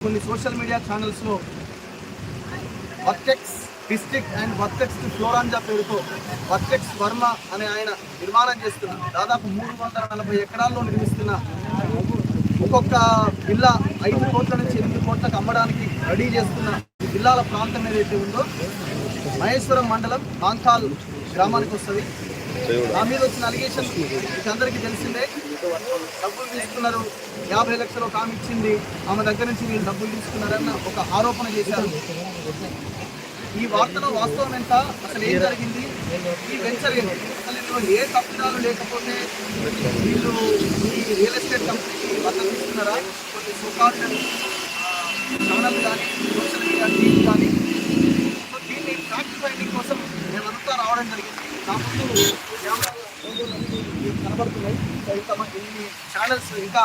కొన్ని social media ఛానల్స్లో Vertex district and Vertex Floranza పేరుతో వర్టెక్స్ వర్మ అనే ఆయన నిర్మాణం చేస్తున్న దాదాపు మూడు వందల నలభై ఎకరాల్లో నిర్మిస్తున్న ఒక్కొక్క జిల్లా ఐదు కోట్ల నుంచి ఎనిమిది కోట్లకు అమ్మడానికి రెడీ చేస్తున్న జిల్లాల ప్రాంతం ఏదైతే ఉందో మహేశ్వరం మండలం మాంకాల్ గ్రామానికి వస్తుంది. నా మీద వచ్చిన అలిగేషన్ మీకు అందరికీ తెలిసిందే. డబ్బులు తీసుకున్నారు. యాభై లక్షలు ఒక ఆమె ఇచ్చింది. ఆమె దగ్గర నుంచి వీళ్ళు డబ్బులు తీసుకున్నారన్న ఒక ఆరోపణ చేశారు. ఈ వార్తలో వాస్తవం ఎంత? అసలు ఏం జరిగింది? ఈ వెంచర్ ఏంటి అసలు ఇందులో ఏ తప్పిదాలు లేకపోతే వీళ్ళు ఈ రియల్ ఎస్టేట్ కంపెనీకి వార్తలు తీసుకున్నారా కొన్ని సుఖాలు ఛానల్ కానీ సోషల్ మీడియా టీవీ కానీ సో దీన్ని ఫ్యాక్ట్ ఫైండింగ్ కోసం మేమంతా రావడం జరిగింది. నా ముందు కనబడుతున్నాయి. మన- ఈ ఛానల్స్ ఇంకా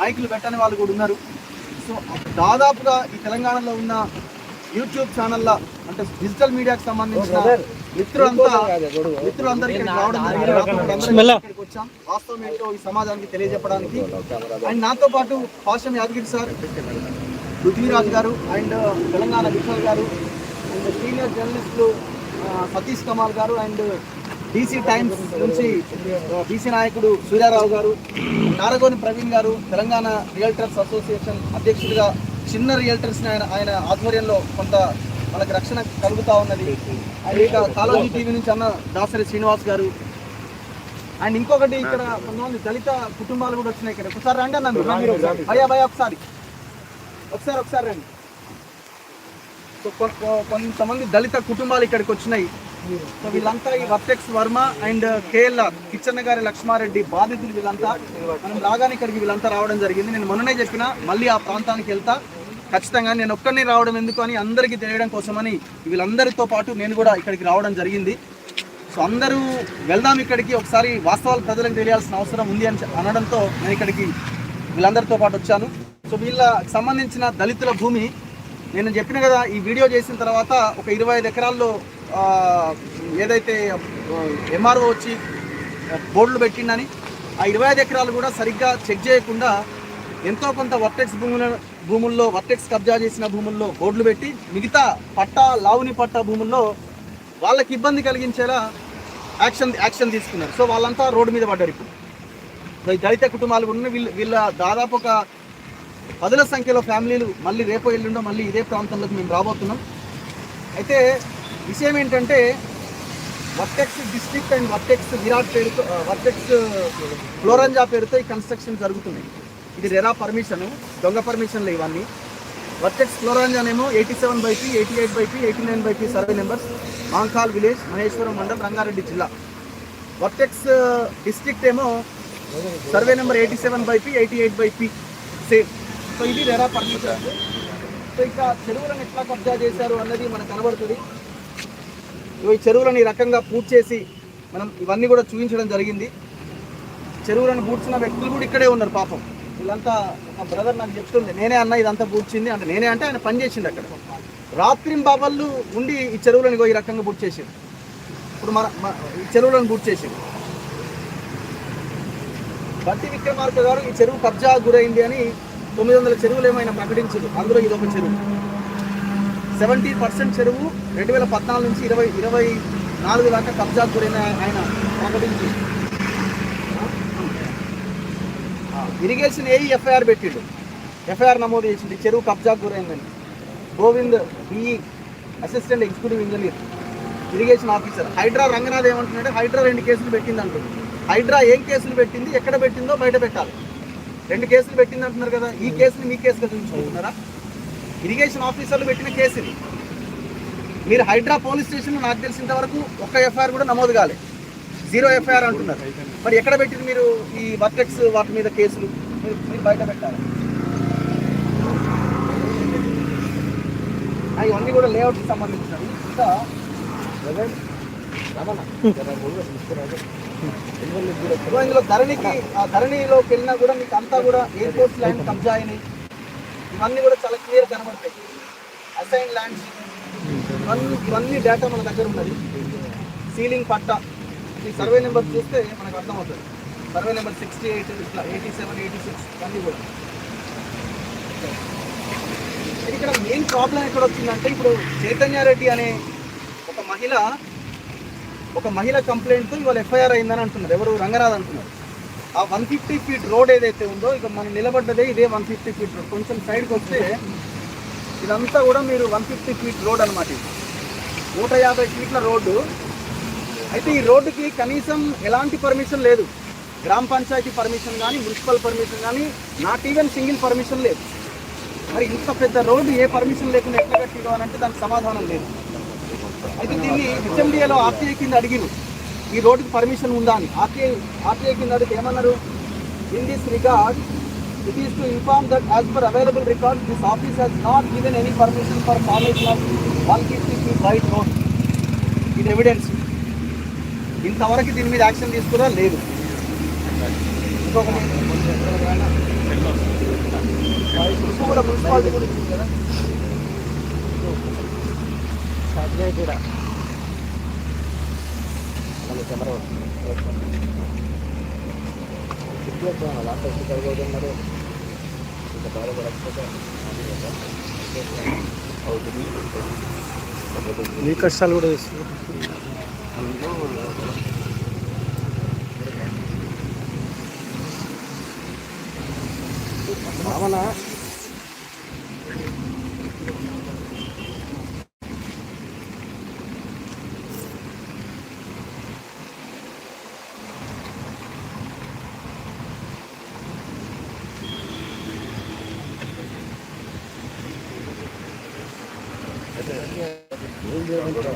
మైకులు పెట్టని వాళ్ళు కూడా ఉన్నారు. సో దాదాపుగా ఈ తెలంగాణలో ఉన్న యూట్యూబ్ ఛానళ్ళ అంటే డిజిటల్ మీడియాకి సంబంధించిన మిత్రులంతా మిత్రులందరూ ఇక్కడికి రావడం జరిగింది. ఇక్కడికి వచ్చాం. వాస్తవం ఏంటో ఈ సమాజానికి తెలియజెప్పడానికి. అండ్ నాతో పాటు పాశం యాదగిరి సార్ పృథ్వీరాజ్ గారు అండ్ తెలంగాణ విఠల్ గారు అండ్ సీనియర్ జర్నలిస్టులు Satish Kamal garu and DC Times నుంచి బీసీ నాయకుడు సూర్యారావు గారు నారగోని ప్రవీణ్ గారు తెలంగాణ రియల్టర్స్ అసోసియేషన్ అధ్యక్షుడిగా చిన్న రియల్టర్స్ ఆయన ఆయన ఆధ్వర్యంలో కొంత మనకు రక్షణ కలుగుతూ ఉన్నది. అండ్ ఇక కాలోజీ టీవీ నుంచి అన్న దాసరి శ్రీనివాస్ గారు. అండ్ ఇంకొకటి ఇక్కడ కొంతమంది దళిత కుటుంబాలు కూడా వచ్చినాయి ఇక్కడ. ఒకసారి రండి అన్న మీరు. భయ ఒకసారి. ఒకసారి. ఒకసారి రండి. సో కొ- కొంతమంది దళిత కుటుంబాలు ఇక్కడికి వచ్చినాయి. సో వీళ్ళంతా ఈ Vertex Varma and KLR Kichanna గారి లక్ష్మారెడ్డి బాధితులు వీళ్ళంతా. మనం రాగానే ఇక్కడికి వీళ్ళంతా రావడం జరిగింది. నేను మొన్ననే చెప్పిన మళ్ళీ ఆ ప్రాంతానికి వెళ్తా. ఖచ్చితంగా నేను ఒక్కరిని రావడం ఎందుకు అని అందరికీ తెలియడం కోసమని వీళ్ళందరితో పాటు నేను కూడా ఇక్కడికి రావడం జరిగింది. సో అందరూ వెళ్దాం ఇక్కడికి. ఒకసారి వాస్తవాలు ప్రజలకు తెలియాల్సిన అవసరం ఉంది అని అనడంతో నేను ఇక్కడికి వీళ్ళందరితో పాటు వచ్చాను. సో వీళ్ళకి సంబంధించిన దళితుల భూమి నేను చెప్పిన కదా ఈ వీడియో చేసిన తర్వాత ఒక ఇరవై ఐదు ఎకరాల్లో ఏదైతే ఎంఆర్ఓ వచ్చి బోర్డులు పెట్టిండని ఆ ఇరవై ఐదు ఎకరాలు కూడా సరిగ్గా చెక్ చేయకుండా ఎంతో కొంత వర్టెక్స్ భూముల భూముల్లో వర్టెక్స్ కబ్జా చేసిన భూముల్లో బోర్డులు పెట్టి మిగతా పట్టా లావుని పట్టా భూముల్లో వాళ్ళకి ఇబ్బంది కలిగించేలా యాక్షన్ యాక్షన్ తీసుకున్నారు. సో వాళ్ళంతా రోడ్డు మీద పడ్డారు ఇప్పుడు. ఈ దళిత కుటుంబాలు కూడా వీళ్ళ వీళ్ళ దాదాపు ఒక పదుల సంఖ్యలో ఫ్యామిలీలు మళ్ళీ రేపో ఎల్లుండో మళ్ళీ ఇదే ప్రాంతంలోకి మేము రాబోతున్నాం. అయితే విషయం ఏంటంటే Vertex district and Vertex Virat పేరుతో వర్టెక్స్ ఫ్లోరంజా పేరుతో ఈ కన్స్ట్రక్షన్ జరుగుతున్నాయి. ఇది రెరా పర్మిషన్ దొంగ పర్మిషన్లు ఇవన్నీ. Vertex ఫ్లోరంజానేమో eighty seven by P eighty eight by P eighty nine by P survey numbers Mankal village Maheshwaram మండలం రంగారెడ్డి జిల్లా. వర్టెక్స్ డిస్ట్రిక్ట్ ఏమో survey number eighty seven by P eighty eight by P same. So ఇది RERA permission. So ఇక చెరువులను ఎట్లా కబ్జా చేశారు అన్నది మనకు కనబడుతుంది. ఈ చెరువులను ఈ రకంగా పూర్తి చేసి మనం ఇవన్నీ కూడా చూపించడం జరిగింది. చెరువులను పూడ్చిన వ్యక్తులు కూడా ఇక్కడే ఉన్నారు పాపం. వీళ్ళంతా మా బ్రదర్ నాకు చెప్తుంది నేనే అన్న ఇదంతా పూడ్చింది అంటే నేనే అంటే ఆయన పని చేసిండు అక్కడ. రాత్రి బాబళ్ళు ఉండి ఈ చెరువులను ఈ రకంగా పూర్తి చేసిండు. ఇప్పుడు మన ఈ చెరువులను పూర్తి చేసిండు. బట్టి విక్రమార్క గారు ఈ చెరువు కబ్జా గురైంది అని తొమ్మిది వందల చెరువులు ఏమైనా ప్రకటించదు అందులో ఇది ఒక చెరువు. సెవెంటీ పర్సెంట్ చెరువు రెండు వేల పద్నాలుగు నుంచి ఇరవై ఇరవై నాలుగు దాకా కబ్జా గురైన ఆయన ప్రకటించి ఇరిగేషన్ ఏ ఎఫ్ఐఆర్ పెట్టిండు. ఎఫ్ఐఆర్ నమోదు చేసింది చెరువు కబ్జా గురైందని. Govind BE assistant executive engineer irrigation officer Hydraa Ranganath ఏమంటున్నాడు? హైడ్రా రెండు కేసులు పెట్టింది అంటుంది హైడ్రా ఏం కేసులు పెట్టింది? ఎక్కడ పెట్టిందో బయట పెట్టాలి. రెండు కేసులు పెట్టింది అంటున్నారు కదా. ఈ కేసుని మీ కేసుగా చూపించుకుంటున్నారా ఇరిగేషన్ ఆఫీసర్లు పెట్టిన కేసు ఇది మీరు హైడ్రా పోలీస్ స్టేషన్లో నాకు తెలిసినంత వరకు ఒక్క ఎఫ్ఐఆర్ కూడా నమోదు కాలే. జీరో ఎఫ్ఐఆర్ అంటున్నారు. మరి ఎక్కడ పెట్టింది మీరు ఈ వర్టెక్స్ వాటి మీద కేసులు? మీరు బయట పెట్టాలి? ఇవన్నీ కూడా లేఅవుట్కి సంబంధించినవి. ఇంకా ఇందులో ధరణికి ఆ ధరణిలోకి వెళ్ళినా కూడా మీకు అంతా కూడా ఎయిర్పోర్ట్ ల్యాండ్ కబ్జా అయినాయి. ఇవన్నీ కూడా చాలా క్లియర్ కనబడతాయి. అసైన్ ల్యాండ్స్ ఇవన్నీ ఇవన్నీ డేటా మన దగ్గర ఉన్నది. సీలింగ్ పట్ట. ఈ సర్వే నెంబర్ చూస్తే మనకు అర్థమవుతుంది. సర్వే నెంబర్ సిక్స్టీ ఎయిట్ ఇట్లా ఎయిటీ సెవెన్ ఎయిటీ సిక్స్ ఇవన్నీ కూడా. ఇక్కడ మెయిన్ ప్రాబ్లం ఎక్కడ వచ్చిందంటే ఇప్పుడు చైతన్యారెడ్డి అనే ఒక మహిళ ఒక మహిళ కంప్లైంట్తో ఇవాళ ఎఫ్ఐఆర్ అయిందని అంటున్నారు. ఎవరు? రంగనాథ్ అంటున్నారు. ఆ వన్ ఫిఫ్టీ ఫీట్ రోడ్ ఏదైతే ఉందో ఇక మనం నిలబడ్డదే ఇదే వన్ ఫిఫ్టీ ఫీట్ రోడ్ కొంచెం సైడ్కి వస్తే ఇదంతా కూడా మీరు వన్ ఫిఫ్టీ ఫీట్ రోడ్ అనమాట ఇది. నూట యాభై ఫీట్ల రోడ్డు. అయితే ఈ రోడ్డుకి కనీసం ఎలాంటి పర్మిషన్ లేదు. గ్రామ పంచాయతీ పర్మిషన్ కానీ మున్సిపల్ పర్మిషన్ కానీ నాట్ ఈవెన్ సింగిల్ పర్మిషన్ లేదు. మరి ఇంత పెద్ద రోడ్డు ఏ పర్మిషన్ లేకుండా ఎట్లా కట్టిదో అని అంటే దానికి సమాధానం లేదు. అయితే దీన్ని హెచ్ఎండిఏలో ఆర్టీఐ కింద అడిగిను ఈ రోడ్డుకి పర్మిషన్ ఉందా అని ఆర్టీఐ ఆర్టీఐ కింద అడిగితే ఏమన్నారు in this regard it is to inform that as per available record this office has not given any permission for formation of one fifty feet wide road ఇది evidence ఇంతవరకు దీని మీద action తీసుకురా లేదు municipality ఉంది కదా కూడా కెమెరా లాస్ట్ కలుగుతున్నారు ఇంకా బాగా పడకపోతే నీ కష్టాలు కూడా తెస్తున్నారు మామనా ఏం చేయమంటారు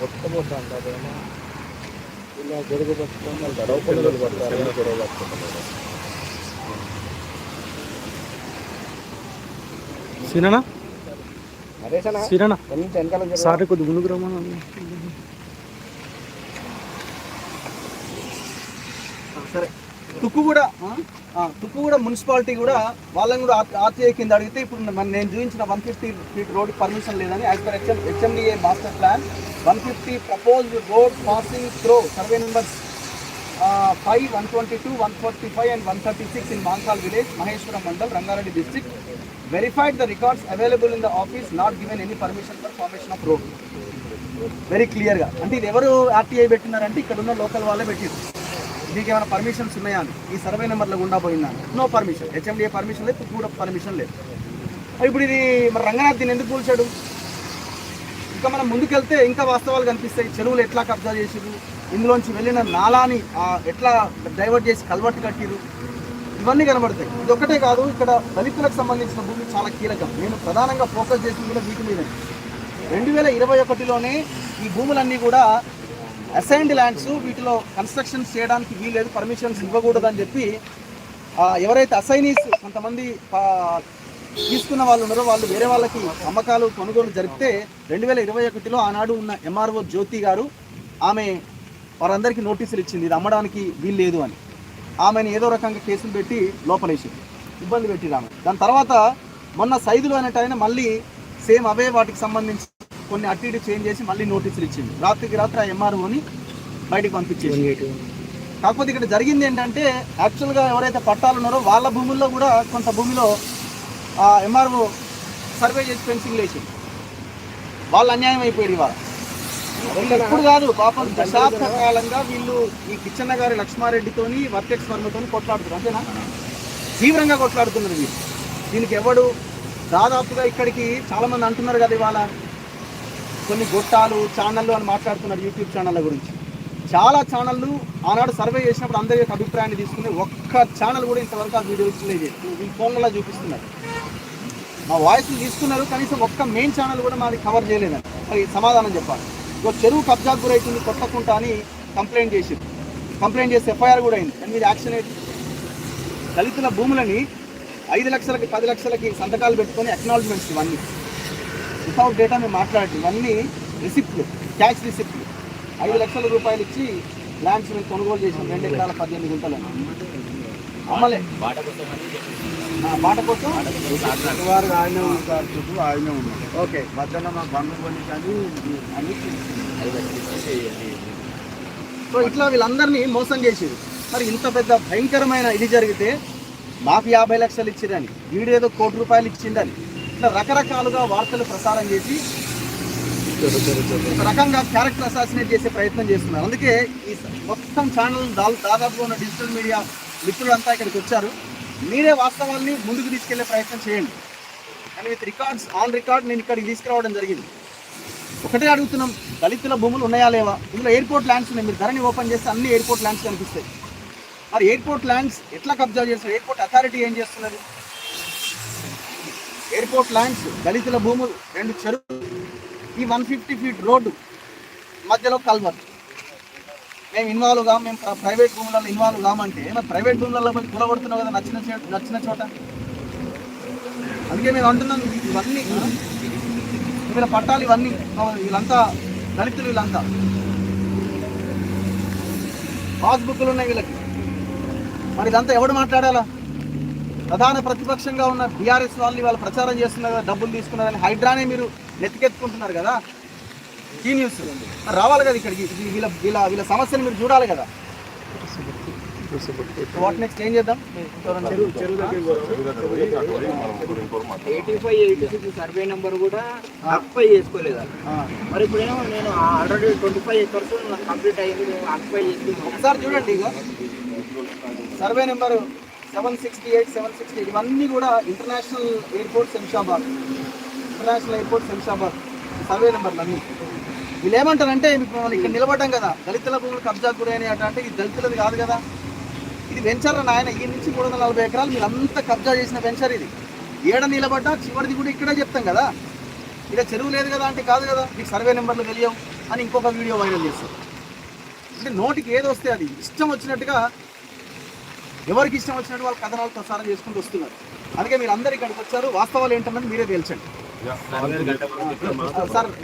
కొట్టబోతాం అదేమో ఇలా గొడుగు పట్టుకొని పిల్లలు పడతారు గొడవ పట్టుకుంటారు. సార్ కొద్ది ముందుకు రమ్మని సరే. తుక్కు కూడా తుక్కు కూడా మున్సిపాలిటీ కూడా వాళ్ళని కూడా ఆర్టీఐ కింద అడిగితే ఇప్పుడు మన నేను చూపించిన one fifty feet road permission లేదని as per HM HMDA master plan. One fifty propose road passing through survey numbers five one twenty two one forty five and one thirty six in Mankal village Maheshwaram mandal Rangareddy district verified the records available in the office not given any permission for formation of road very క్లియర్గా అంటే ఇది ఎవరు RTI పెట్టినారంటే ఇక్కడ ఉన్న local వాళ్ళే పెట్టారు దీనికి ఏమైనా పర్మిషన్స్ ఉన్నాయా అని? ఈ సర్వే నెంబర్లో గుండా పోయిందా? నో పర్మిషన్ హెచ్ఎండిఏ పర్మిషన్ లేదు కూడా పర్మిషన్ లేదు. ఇప్పుడు ఇది మరి రంగనాథ్ దీన్ని ఎందుకు కూల్చాడు ఇంకా మనం ముందుకెళ్తే ఇంకా వాస్తవాలు కనిపిస్తాయి. చెరువులు ఎట్లా కబ్జా చేసిరు ఇందులోంచి వెళ్ళిన నాలాని ఎట్లా డైవర్ట్ చేసి కల్వర్ట్ కట్టిరు ఇవన్నీ కనబడతాయి. ఇది ఒక్కటే కాదు ఇక్కడ దళితులకు సంబంధించిన భూమి చాలా కీలకం. నేను ప్రధానంగా ఫోకస్ చేసింది కూడా వీటి మీద. రెండు వేల ఇరవై ఒకటిలోనే ఈ భూములన్నీ కూడా అసైన్డ్ ల్యాండ్స్ వీటిలో కన్స్ట్రక్షన్స్ చేయడానికి వీలేదు పర్మిషన్స్ ఇవ్వకూడదని చెప్పి ఎవరైతే అసైనీస్ కొంతమంది తీసుకున్న వాళ్ళు ఉన్నారో వాళ్ళు వేరే వాళ్ళకి అమ్మకాలు కొనుగోలు జరిపితే రెండు వేల ఇరవై ఒకటిలో ఆనాడు ఉన్న ఎంఆర్ఓ జ్యోతి గారు ఆమె వారందరికీ నోటీసులు ఇచ్చింది ఇది అమ్మడానికి వీలు లేదు అని. ఆమెను ఏదో రకంగా కేసులు పెట్టి లోపలేసింది ఇబ్బంది పెట్టిరామె దాని తర్వాత మొన్న సైదులు అనేట ఆయన మళ్ళీ సేమ్ అవే వాటికి సంబంధించి కొన్ని అటు ఇటు చేంజ్ చేసి మళ్ళీ నోటీసులు ఇచ్చింది. రాత్రికి రాత్రి ఆ ఎంఆర్ఓని బయటికి పంపించేసి. కాకపోతే ఇక్కడ జరిగింది ఏంటంటే యాక్చువల్గా ఎవరైతే పట్టాలు ఉన్నారో వాళ్ళ భూముల్లో కూడా కొంత భూమిలో ఆ ఎంఆర్ఓ సర్వే చేసి ఫెన్సింగ్ వేసింది. వాళ్ళు అన్యాయం అయిపోయాడు ఇవాళ. వీళ్ళు ఇప్పుడు కాదు పాపం దశాబ్ద కాలంగా వీళ్ళు ఈ కిచ్చన్న గారి లక్ష్మారెడ్డితోని వర్టెక్స్ వర్మతోని కొట్లాడుతున్నారు. అంతేనా? తీవ్రంగా కొట్లాడుతున్నారు వీళ్ళు. దీనికి ఎవడు దాదాపుగా ఇక్కడికి చాలా మంది అంటున్నారు కదా ఇవాళ. కొన్ని గొట్టాలు ఛానళ్ళు అని మాట్లాడుతున్నారు యూట్యూబ్ ఛానళ్ళ గురించి. చాలా ఛానళ్ళు ఆనాడు సర్వే చేసినప్పుడు అందరి యొక్క అభిప్రాయాన్ని తీసుకుని ఒక్క ఛానల్ కూడా ఇంతవరకు ఆ వీడియో లేదు ఈ ఫోన్లలో చూపిస్తున్నారు. మా వాయిస్ తీసుకున్నారు కనీసం ఒక్క మెయిన్ ఛానల్ కూడా మాది కవర్ చేయలేదని. మరి సమాధానం చెప్పాలి. ఒక చెరువు కబ్జాకు గురైతుంది కొట్టకుంట అని కంప్లైంట్ చేసింది. కంప్లైంట్ చేసి ఎఫ్ఐఆర్ కూడా అయింది. దాని మీద యాక్షన్ ఏంటి దళితుల భూములని ఐదు లక్షలకి పది లక్షలకి సంతకాలు పెట్టుకొని అక్నాలజ్మెంట్స్ ఇవన్నీ. వితౌట్ డేటా మేము మాట్లాడి ఇవన్నీ రిసిప్ట్లు క్యాష్ రిసిప్ట్లు ఐదు లక్షల రూపాయలు ఇచ్చి ల్యాండ్స్ మేము కొనుగోలు చేసాం రెండు ఎకరాల పద్దెనిమిది గుంటలు అమ్మలే. ఆ, బాట కోసం? వారు ఆయనే ఉంటారు చుట్టూ ఆయనే ఉన్నారు ఓకే. మధ్యాహ్న మా బంధు పని కానీ అన్ని సో ఇట్లా వీళ్ళందరినీ మోసం చేసేది మరి ఇంత పెద్ద భయంకరమైన ఇది జరిగితే మాకు యాభై లక్షలు ఇచ్చిరని వీడేదో కోటి రూపాయలు ఇచ్చిందని ఇట్లా రకరకాలుగా వార్తలు ప్రసారం చేసి ఒక రకంగా క్యారెక్టర్ అసాసినేట్ చేసే ప్రయత్నం చేస్తున్నారు. అందుకే ఈ మొత్తం ఛానల్ దాదాపుగా ఉన్న డిజిటల్ మీడియా మిత్రులంతా ఇక్కడికి వచ్చారు. మీరే వాస్తవాల్ని ముందుకు తీసుకెళ్ళే ప్రయత్నం చేయండి. కానీ విత్ రికార్డ్స్ ఆన్ రికార్డ్ నేను ఇక్కడికి తీసుకురావడం జరిగింది. ఒకటే అడుగుతున్నాం దళితుల భూములు ఉన్నాయా లేవా? ఇందులో ఎయిర్పోర్ట్ ల్యాండ్స్ ఉన్నాయి. మీరు ధరని ఓపెన్ చేస్తే అన్ని ఎయిర్పోర్ట్ ల్యాండ్స్ కనిపిస్తాయి. మరి ఎయిర్పోర్ట్ ల్యాండ్స్ ఎట్లా కబ్జా చేస్తున్నారు? ఎయిర్పోర్ట్ అథారిటీ ఏం చేస్తున్నది? ఎయిర్పోర్ట్ ల్యాండ్స్ దళితుల భూములు రెండు చెరువులు ఈ వన్ ఫిఫ్టీ ఫీట్ రోడ్డు మధ్యలో కల్వర్. మేము ఇన్వాల్వ్ కాము మేము ప్రైవేట్ భూములలో ఇన్వాల్వ్ కామంటే మరి ప్రైవేట్ భూములలో పోయి కూలగొడుతున్నావు కదా నచ్చిన చోట నచ్చిన చోట. అందుకే మేము అంటున్నాం ఇవన్నీ వీళ్ళ పట్టాలు ఇవన్నీ వీళ్ళంతా దళితులు వీళ్ళంతా. పాస్బుక్లు ఉన్నాయి వీళ్ళకి. మరి ఇదంతా ఎవడు మాట్లాడాలా? ప్రధాన ప్రతిపక్షంగా ఉన్న బీఆర్ఎస్ వాళ్ళు వాళ్ళు ప్రచారం చేస్తున్నారు కదా డబ్బులు తీసుకున్నారని హైడ్రానే మీరు నెత్తికెత్తుకుంటున్నారు కదా. ఈ న్యూస్ రావాలి కదా ఇక్కడికి. వీళ్ళ వీళ్ళ వీళ్ళ సమస్యను మీరు చూడాలి కదా. వాట్ నెక్స్ట్ ఏం చేద్దాం? Eighty five eighty six survey number కూడా ఆక్యుపై చేసుకోలేదు? మరి ఇప్పుడేమో నేను already twenty five acres complete అయ్యింది నేను ఆక్యుపై చేసుకున్నాను ఒకసారి చూడండి ఇక survey number seven sixty eight seven sixty ఇవన్నీ కూడా international airport Shamshabad. International airport Shamshabad survey నెంబర్లు అన్నీ వీళ్ళు ఏమంటారంటే మనం ఇక్కడ నిలబడ్డాం కదా దళితుల భూములు కబ్జా గురైన అంటే ఇది దళితులది కాదు కదా. ఇది వెంచర్ నాయన ఈ నుంచి మూడు వందల నలభై ఎకరాలు మీరు అంతా కబ్జా చేసిన వెంచర్ ఇది. ఏడ నిలబడ్డా చివరిది కూడా ఇక్కడే చెప్తాం కదా. ఇక్కడ చెరువు లేదు కదా అంటే కాదు కదా మీకు సర్వే నెంబర్లు తెలియవు అని ఇంకొక వీడియో వైరల్ చేస్తారు అంటే నోటికి ఏది వస్తే అది ఇష్టం వచ్చినట్టుగా ఎవరికి ఇష్టం వచ్చినట్టు వాళ్ళు కథనాలు ప్రసారం చేసుకుంటూ వస్తున్నారు. అందుకే మీరు అందరు ఇక్కడికి వచ్చారు. వాస్తవాలు ఏంటన్నది మీరే తేల్చండి. సార్